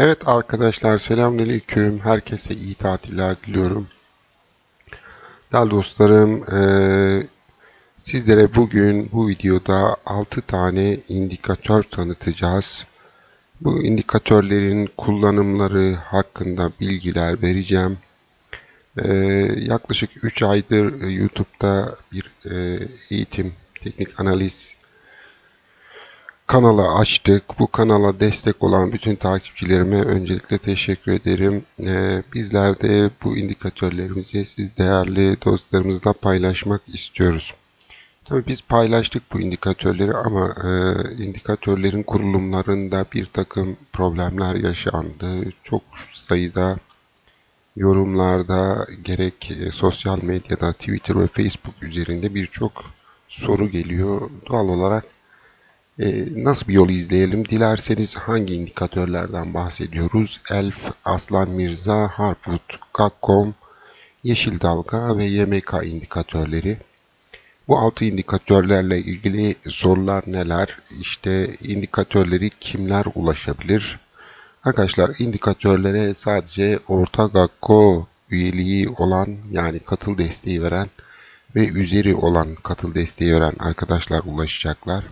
Arkadaşlar selamünaleyküm. Herkese iyi tatiller diliyorum. Değerli dostlarım, eee, sizlere bugün bu videoda 6 tane indikatör tanıtacağız. Bu indikatörlerin kullanımları hakkında bilgiler vereceğim. Eee, yaklaşık 3 aydır e, YouTube'da bir e, eğitim, teknik analiz kanalı açtık. Bu kanala destek olan bütün takipçilerime öncelikle teşekkür ederim. Ee, bizler de bu indikatörlerimizi siz değerli dostlarımızla paylaşmak istiyoruz. Tabii biz paylaştık bu indikatörleri ama e, indikatörlerin kurulumlarında bir takım problemler yaşandı. Çok sayıda yorumlarda gerek e, sosyal medyada Twitter ve Facebook üzerinde birçok soru geliyor. Doğal olarak ee, nasıl bir yol izleyelim? Dilerseniz hangi indikatörlerden bahsediyoruz? ELF, Aslan Mirza, Harput, Gakkom, Yeşil Dalga ve YMK indikatörleri. Bu altı indikatörlerle ilgili sorular neler? İşte indikatörleri kimler ulaşabilir? Arkadaşlar indikatörlere sadece orta Gakko üyeliği olan yani katıl desteği veren ve üzeri olan katıl desteği veren arkadaşlar ulaşacaklar.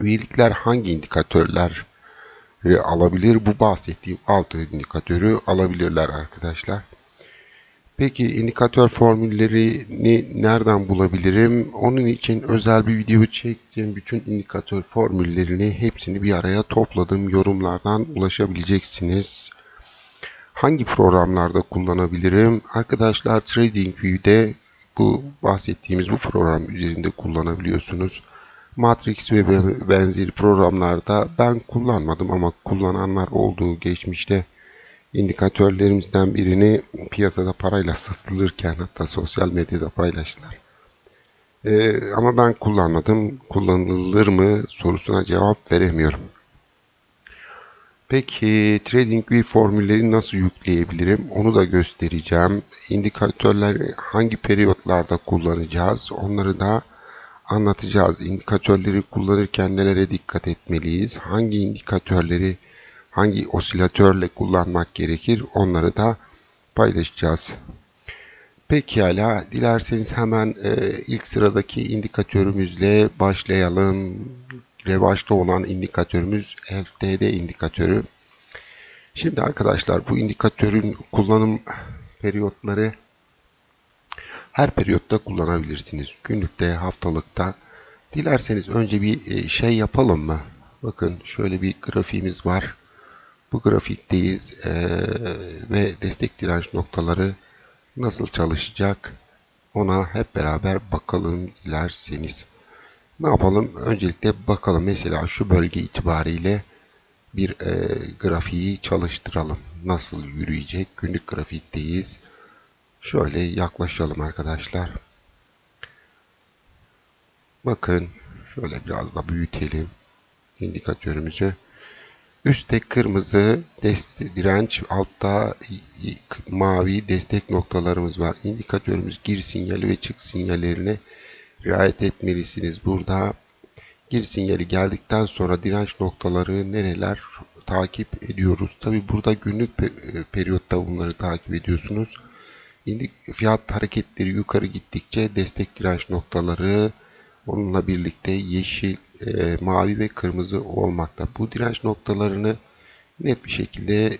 Üyelikler hangi indikatörleri alabilir? Bu bahsettiğim altı indikatörü alabilirler arkadaşlar. Peki indikatör formüllerini nereden bulabilirim? Onun için özel bir video çektim. Bütün indikatör formüllerini hepsini bir araya topladım. Yorumlardan ulaşabileceksiniz. Hangi programlarda kullanabilirim? Arkadaşlar TradingView'de bu bahsettiğimiz bu program üzerinde kullanabiliyorsunuz. Matrix ve benzeri programlarda ben kullanmadım ama kullananlar olduğu geçmişte indikatörlerimizden birini piyasada parayla satılırken hatta sosyal medyada paylaştılar. Ee, ama ben kullanmadım. Kullanılır mı sorusuna cevap veremiyorum. Peki TradingView formülleri nasıl yükleyebilirim? Onu da göstereceğim. İndikatörleri hangi periyotlarda kullanacağız? Onları da anlatacağız. İndikatörleri kullanırken nelere dikkat etmeliyiz? Hangi indikatörleri hangi osilatörle kullanmak gerekir? Onları da paylaşacağız. Pekala, dilerseniz hemen e, ilk sıradaki indikatörümüzle başlayalım. Revaçta olan indikatörümüz LTD indikatörü. Şimdi arkadaşlar bu indikatörün kullanım periyotları her periyotta kullanabilirsiniz. Günlükte, haftalıkta. Dilerseniz önce bir e, şey yapalım mı? Bakın şöyle bir grafiğimiz var. Bu grafikteyiz ee, ve destek direnç noktaları nasıl çalışacak ona hep beraber bakalım dilerseniz. Ne yapalım? Öncelikle bakalım mesela şu bölge itibariyle bir e, grafiği çalıştıralım. Nasıl yürüyecek? Günlük grafikteyiz. Şöyle yaklaşalım arkadaşlar. Bakın şöyle biraz da büyütelim indikatörümüzü. Üstte kırmızı direnç, altta mavi destek noktalarımız var. İndikatörümüz gir sinyali ve çık sinyallerine riayet etmelisiniz. Burada gir sinyali geldikten sonra direnç noktaları nereler takip ediyoruz. Tabi burada günlük periyotta bunları takip ediyorsunuz. İndik fiyat hareketleri yukarı gittikçe destek direnç noktaları onunla birlikte yeşil, e, mavi ve kırmızı olmakta. Bu direnç noktalarını net bir şekilde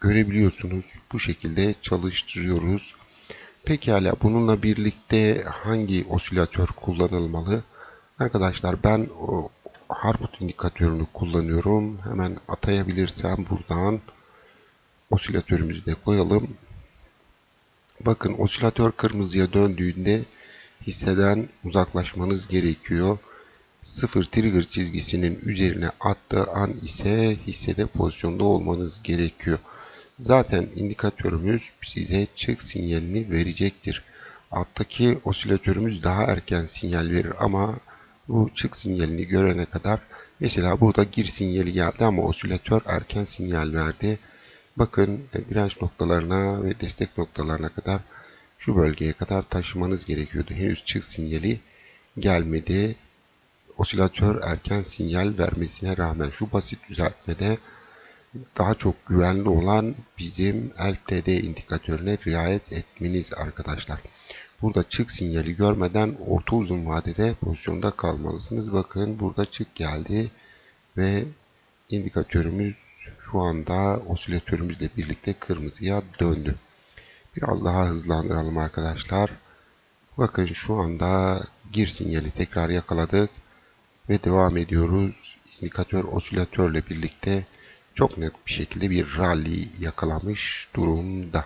görebiliyorsunuz. Bu şekilde çalıştırıyoruz. Pekala bununla birlikte hangi osilatör kullanılmalı? Arkadaşlar ben o Harput indikatörünü kullanıyorum. Hemen atayabilirsem buradan osilatörümüzü de koyalım. Bakın osilatör kırmızıya döndüğünde hisseden uzaklaşmanız gerekiyor. Sıfır trigger çizgisinin üzerine attığı an ise hissede pozisyonda olmanız gerekiyor. Zaten indikatörümüz size çık sinyalini verecektir. Alttaki osilatörümüz daha erken sinyal verir ama bu çık sinyalini görene kadar mesela burada gir sinyali geldi ama osilatör erken sinyal verdi. Bakın e, direnç noktalarına ve destek noktalarına kadar şu bölgeye kadar taşımanız gerekiyordu. Henüz çık sinyali gelmedi. Osilatör erken sinyal vermesine rağmen şu basit düzeltmede daha çok güvenli olan bizim LTD indikatörüne riayet etmeniz arkadaşlar. Burada çık sinyali görmeden orta uzun vadede pozisyonda kalmalısınız. Bakın burada çık geldi ve indikatörümüz şu anda osilatörümüzle birlikte kırmızıya döndü. Biraz daha hızlandıralım arkadaşlar. Bakın şu anda gir sinyali tekrar yakaladık ve devam ediyoruz. İndikatör osilatörle birlikte çok net bir şekilde bir rally yakalamış durumda.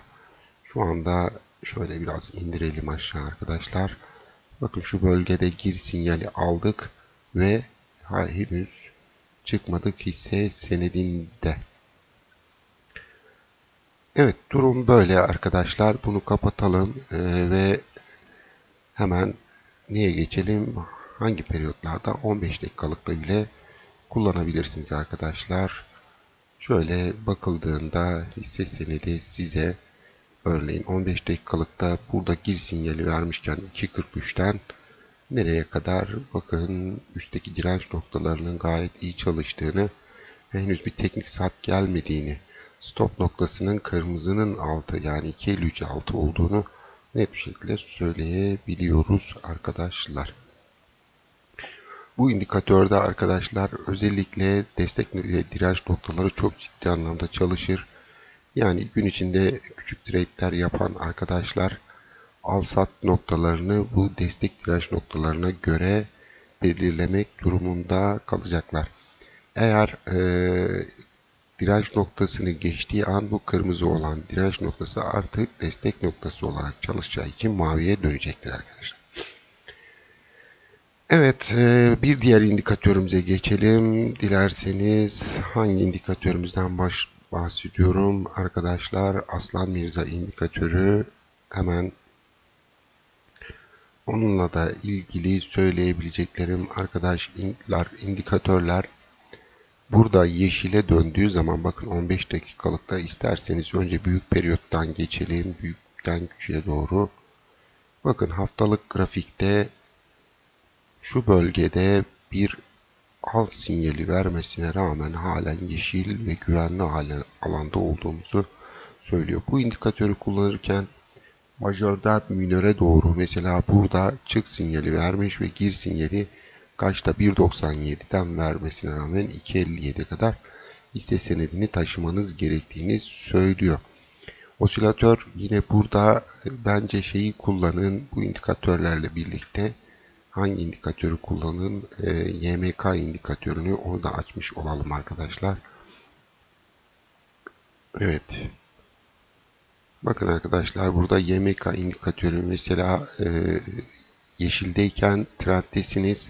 Şu anda şöyle biraz indirelim aşağı arkadaşlar. Bakın şu bölgede gir sinyali aldık ve henüz çıkmadık hisse senedinde. Evet durum böyle arkadaşlar. Bunu kapatalım ee, ve hemen niye geçelim? Hangi periyotlarda? 15 dakikalıkta bile kullanabilirsiniz arkadaşlar. Şöyle bakıldığında hisse senedi size örneğin 15 dakikalıkta burada gir sinyali vermişken 2.43'ten nereye kadar bakın üstteki direnç noktalarının gayet iyi çalıştığını henüz bir teknik saat gelmediğini stop noktasının kırmızının altı yani 2.53 altı olduğunu net bir şekilde söyleyebiliyoruz arkadaşlar. Bu indikatörde arkadaşlar özellikle destek ve direnç noktaları çok ciddi anlamda çalışır. Yani gün içinde küçük trade'ler yapan arkadaşlar al sat noktalarını bu destek direnç noktalarına göre belirlemek durumunda kalacaklar. Eğer e, direnç noktasını geçtiği an bu kırmızı olan direnç noktası artık destek noktası olarak çalışacağı için maviye dönecektir arkadaşlar. Evet, e, bir diğer indikatörümüze geçelim. Dilerseniz hangi indikatörümüzden baş bahsediyorum arkadaşlar? Aslan Mirza indikatörü hemen onunla da ilgili söyleyebileceklerim arkadaşlar indikatörler burada yeşile döndüğü zaman bakın 15 dakikalıkta isterseniz önce büyük periyottan geçelim. Büyükten küçüğe doğru. Bakın haftalık grafikte şu bölgede bir al sinyali vermesine rağmen halen yeşil ve güvenli alanda olduğumuzu söylüyor. Bu indikatörü kullanırken majörden minöre doğru mesela burada çık sinyali vermiş ve gir sinyali kaçta 1.97'den vermesine rağmen 2.57 kadar hisse senedini taşımanız gerektiğini söylüyor. Osilatör yine burada bence şeyi kullanın bu indikatörlerle birlikte hangi indikatörü kullanın? E, YMK indikatörünü onu da açmış olalım arkadaşlar. Evet. Bakın arkadaşlar burada YMK indikatörü mesela e, yeşildeyken trenddesiniz.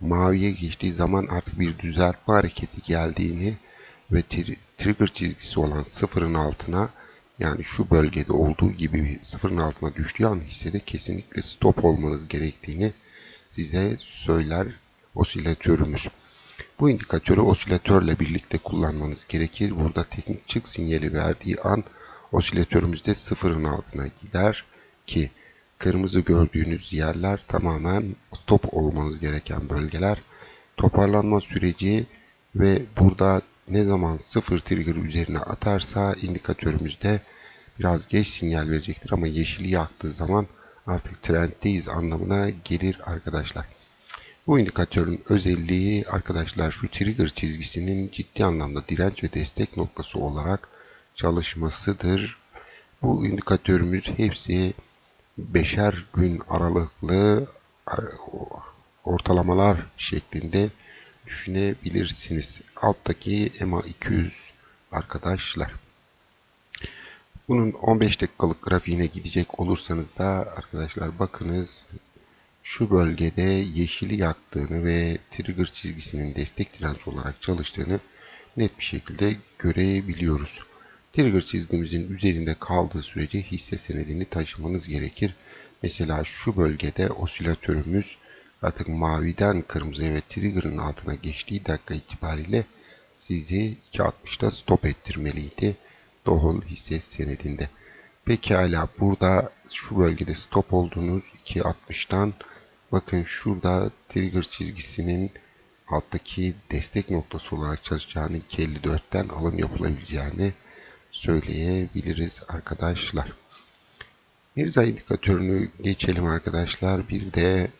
Maviye geçtiği zaman artık bir düzeltme hareketi geldiğini ve trigger çizgisi olan sıfırın altına yani şu bölgede olduğu gibi sıfırın altına düştüğü an hissede kesinlikle stop olmanız gerektiğini size söyler osilatörümüz. Bu indikatörü osilatörle birlikte kullanmanız gerekir. Burada teknik çık sinyali verdiği an osilatörümüz de sıfırın altına gider ki kırmızı gördüğünüz yerler tamamen stop olmanız gereken bölgeler. Toparlanma süreci ve burada ne zaman sıfır trigger üzerine atarsa indikatörümüzde biraz geç sinyal verecektir ama yeşili yaktığı zaman artık trenddeyiz anlamına gelir arkadaşlar. Bu indikatörün özelliği arkadaşlar şu trigger çizgisinin ciddi anlamda direnç ve destek noktası olarak çalışmasıdır. Bu indikatörümüz hepsi beşer gün aralıklı ortalamalar şeklinde düşünebilirsiniz. Alttaki EMA 200 arkadaşlar. Bunun 15 dakikalık grafiğine gidecek olursanız da arkadaşlar bakınız şu bölgede yeşili yaktığını ve trigger çizgisinin destek direnç olarak çalıştığını net bir şekilde görebiliyoruz. Trigger çizgimizin üzerinde kaldığı sürece hisse senedini taşımanız gerekir. Mesela şu bölgede osilatörümüz artık maviden kırmızıya ve trigger'ın altına geçtiği dakika itibariyle sizi 2.60'da stop ettirmeliydi. Dohol hisse senedinde. Pekala burada şu bölgede stop olduğunuz 2.60'dan bakın şurada trigger çizgisinin alttaki destek noktası olarak çalışacağını 2.54'ten alım yapılabileceğini söyleyebiliriz arkadaşlar. Mirza indikatörünü geçelim arkadaşlar. Bir de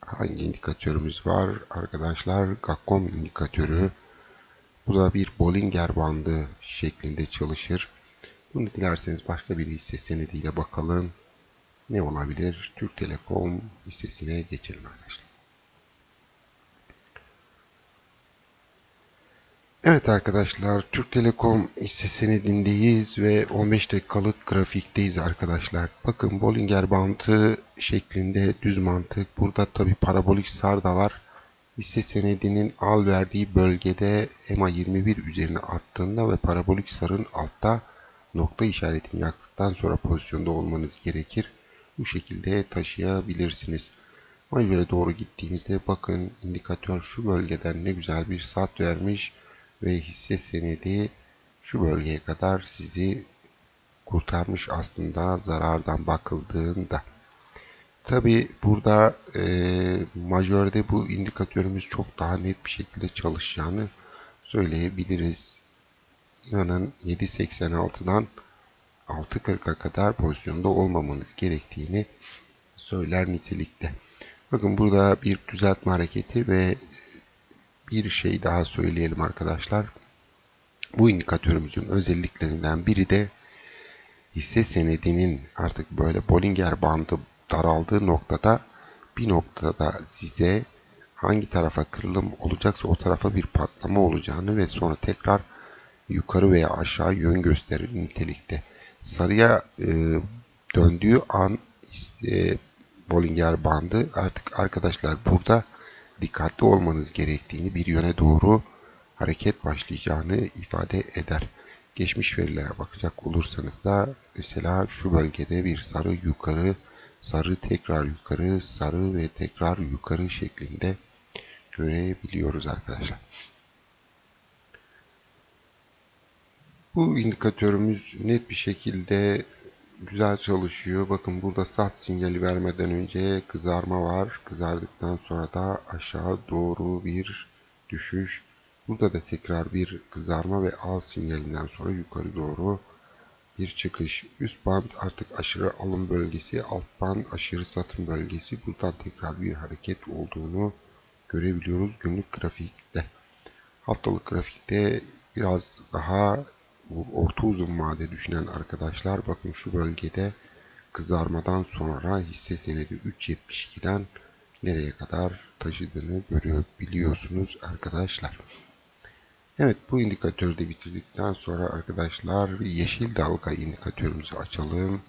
hangi indikatörümüz var arkadaşlar? Gakkom indikatörü. Bu da bir Bollinger bandı şeklinde çalışır. Bunu dilerseniz başka bir hisse senediyle bakalım. Ne olabilir? Türk Telekom hissesine geçelim arkadaşlar. Evet arkadaşlar Türk Telekom hisse senedindeyiz ve 15 dakikalık grafikteyiz arkadaşlar. Bakın Bollinger bandı şeklinde düz mantık. Burada tabi parabolik sar da var. Hisse senedinin al verdiği bölgede EMA 21 üzerine arttığında ve parabolik sarın altta nokta işaretini yaktıktan sonra pozisyonda olmanız gerekir. Bu şekilde taşıyabilirsiniz. Majöre doğru gittiğimizde bakın indikatör şu bölgeden ne güzel bir sat vermiş ve hisse senedi şu bölgeye kadar sizi kurtarmış aslında zarardan bakıldığında. Tabi burada e, majörde bu indikatörümüz çok daha net bir şekilde çalışacağını söyleyebiliriz. İnanın 7.86'dan 6.40'a kadar pozisyonda olmamanız gerektiğini söyler nitelikte. Bakın burada bir düzeltme hareketi ve bir şey daha söyleyelim arkadaşlar. Bu indikatörümüzün özelliklerinden biri de hisse senedinin artık böyle Bollinger bandı daraldığı noktada bir noktada size hangi tarafa kırılım olacaksa o tarafa bir patlama olacağını ve sonra tekrar yukarı veya aşağı yön gösterir nitelikte. Sarıya e, döndüğü an e, Bollinger bandı artık arkadaşlar burada dikkatli olmanız gerektiğini bir yöne doğru hareket başlayacağını ifade eder. Geçmiş verilere bakacak olursanız da mesela şu bölgede bir sarı yukarı, sarı tekrar yukarı, sarı ve tekrar yukarı şeklinde görebiliyoruz arkadaşlar. Bu indikatörümüz net bir şekilde güzel çalışıyor. Bakın burada sat sinyali vermeden önce kızarma var. Kızardıktan sonra da aşağı doğru bir düşüş. Burada da tekrar bir kızarma ve al sinyalinden sonra yukarı doğru bir çıkış. Üst band artık aşırı alım bölgesi, alt band aşırı satım bölgesi. Buradan tekrar bir hareket olduğunu görebiliyoruz günlük grafikte. Haftalık grafikte biraz daha orta uzun vade düşünen arkadaşlar bakın şu bölgede kızarmadan sonra hisse senedi 3.72'den nereye kadar taşıdığını görebiliyorsunuz arkadaşlar. Evet bu indikatörü de bitirdikten sonra arkadaşlar yeşil dalga indikatörümüzü açalım.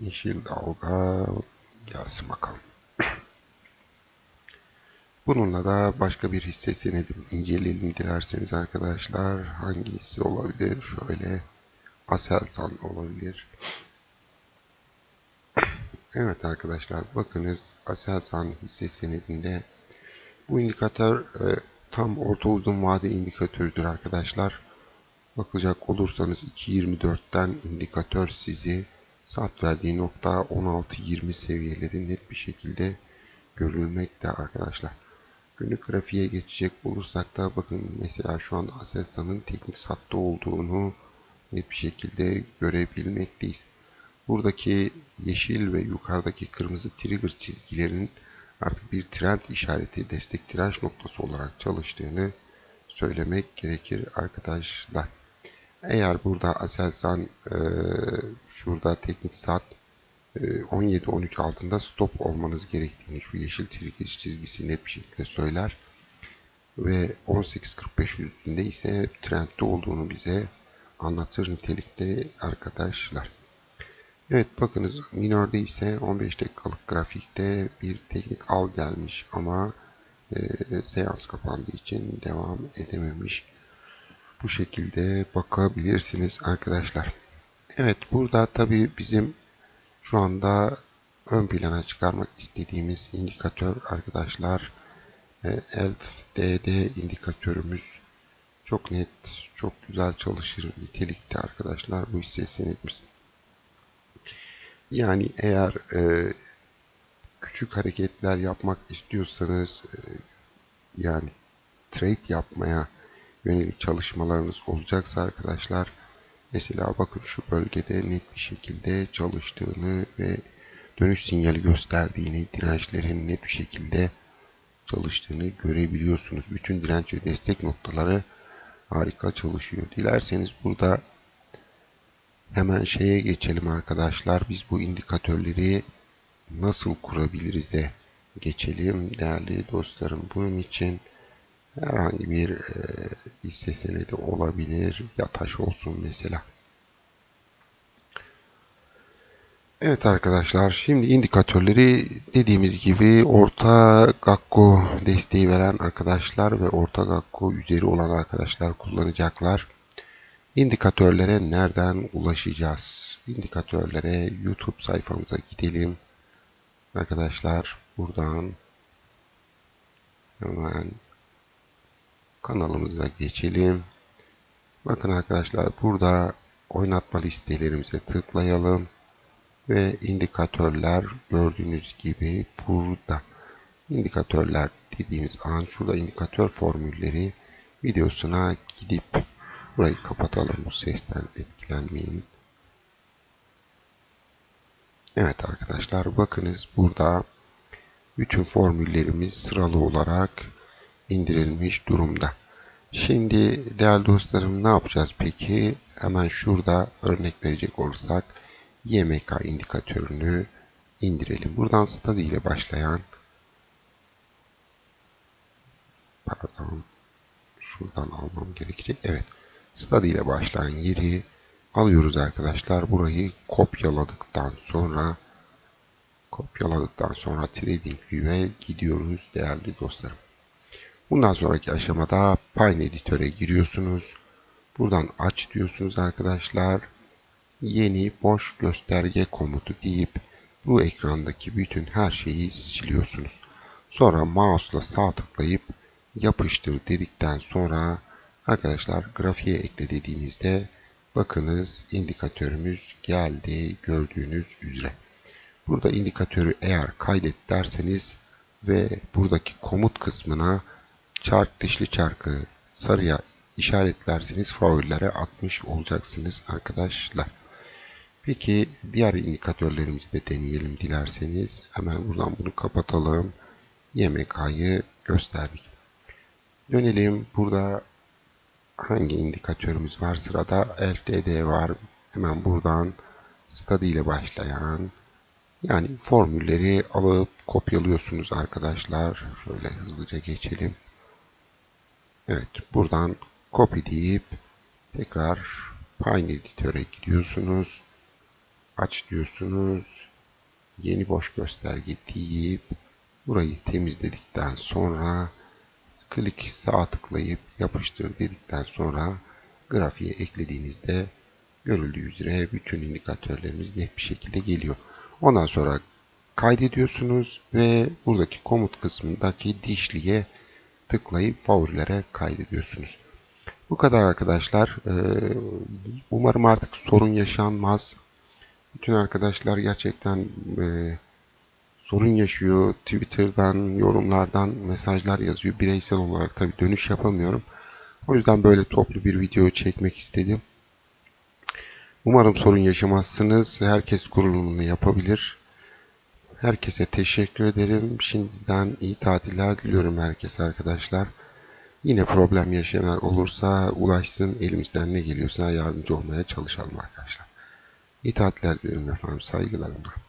Yeşil dalga gelsin bakalım. Bununla da başka bir hisse senedi inceleyelim dilerseniz arkadaşlar. Hangi hisse olabilir? Şöyle Aselsan olabilir. Evet arkadaşlar bakınız Aselsan hisse senedinde bu indikatör e, tam orta uzun vade indikatörüdür arkadaşlar. Bakacak olursanız 2.24'ten indikatör sizi sat verdiği nokta 16.20 seviyeleri net bir şekilde görülmekte arkadaşlar. Günlük grafiğe geçecek olursak da bakın mesela şu anda Aselsan'ın teknik sattı olduğunu bir şekilde görebilmekteyiz. Buradaki yeşil ve yukarıdaki kırmızı trigger çizgilerinin artık bir trend işareti destek direnç noktası olarak çalıştığını söylemek gerekir arkadaşlar. Eğer burada Aselsan şurada teknik sat 17-13 altında stop olmanız gerektiğini şu yeşil çizgisi net bir şekilde söyler. Ve 18.45 üstünde ise trendde olduğunu bize anlatır nitelikte arkadaşlar. Evet bakınız minörde ise 15 dakikalık grafikte bir teknik al gelmiş ama e, seans kapandığı için devam edememiş. Bu şekilde bakabilirsiniz arkadaşlar. Evet burada tabi bizim şu anda ön plana çıkarmak istediğimiz indikatör arkadaşlar e, ELF DD indikatörümüz çok net, çok güzel çalışır nitelikte arkadaşlar bu hisse senedimiz. Yani eğer e, küçük hareketler yapmak istiyorsanız e, yani trade yapmaya yönelik çalışmalarınız olacaksa arkadaşlar mesela bakın şu bölgede net bir şekilde çalıştığını ve dönüş sinyali gösterdiğini dirençlerin net bir şekilde çalıştığını görebiliyorsunuz. Bütün direnç ve destek noktaları harika çalışıyor. Dilerseniz burada hemen şeye geçelim arkadaşlar. Biz bu indikatörleri nasıl kurabiliriz de geçelim değerli dostlarım. Bunun için herhangi bir e, hisse senedi olabilir. Yataş olsun mesela. Evet arkadaşlar şimdi indikatörleri dediğimiz gibi orta Gakko desteği veren arkadaşlar ve orta Gakko üzeri olan arkadaşlar kullanacaklar. İndikatörlere nereden ulaşacağız? İndikatörlere YouTube sayfamıza gidelim. Arkadaşlar buradan hemen kanalımıza geçelim. Bakın arkadaşlar burada oynatma listelerimize tıklayalım ve indikatörler gördüğünüz gibi burada indikatörler dediğimiz an şurada indikatör formülleri videosuna gidip burayı kapatalım bu sesten etkilenmeyin. Evet arkadaşlar bakınız burada bütün formüllerimiz sıralı olarak indirilmiş durumda. Şimdi değerli dostlarım ne yapacağız peki? Hemen şurada örnek verecek olursak YMK indikatörünü indirelim. Buradan study ile başlayan pardon şuradan almam gerekecek. Evet. Study ile başlayan yeri alıyoruz arkadaşlar. Burayı kopyaladıktan sonra kopyaladıktan sonra Trading View'e gidiyoruz değerli dostlarım. Bundan sonraki aşamada Pine Editör'e giriyorsunuz. Buradan aç diyorsunuz arkadaşlar yeni boş gösterge komutu deyip bu ekrandaki bütün her şeyi siliyorsunuz. Sonra mouse'la sağ tıklayıp yapıştır dedikten sonra arkadaşlar grafiğe ekle dediğinizde bakınız indikatörümüz geldi gördüğünüz üzere. Burada indikatörü eğer kaydet derseniz ve buradaki komut kısmına çark dişli çarkı sarıya işaretlerseniz faullere atmış olacaksınız arkadaşlar. Peki diğer indikatörlerimizi de deneyelim dilerseniz. Hemen buradan bunu kapatalım. YMK'yı gösterdik. Dönelim. Burada hangi indikatörümüz var? Sırada LTD var. Hemen buradan study ile başlayan yani formülleri alıp kopyalıyorsunuz arkadaşlar. Şöyle hızlıca geçelim. Evet buradan copy deyip tekrar Pine Editöre gidiyorsunuz aç diyorsunuz. Yeni boş gösterge deyip burayı temizledikten sonra klik sağ tıklayıp yapıştır dedikten sonra grafiğe eklediğinizde görüldüğü üzere bütün indikatörlerimiz net bir şekilde geliyor. Ondan sonra kaydediyorsunuz ve buradaki komut kısmındaki dişliye tıklayıp favorilere kaydediyorsunuz. Bu kadar arkadaşlar. Umarım artık sorun yaşanmaz. Bütün arkadaşlar gerçekten e, sorun yaşıyor. Twitter'dan, yorumlardan mesajlar yazıyor. Bireysel olarak tabii dönüş yapamıyorum. O yüzden böyle toplu bir video çekmek istedim. Umarım sorun yaşamazsınız. Herkes kurulumunu yapabilir. Herkese teşekkür ederim. Şimdiden iyi tatiller diliyorum herkese arkadaşlar. Yine problem yaşayanlar olursa ulaşsın. Elimizden ne geliyorsa yardımcı olmaya çalışalım arkadaşlar. İyi tatiller dilerim efendim. Saygılarımla.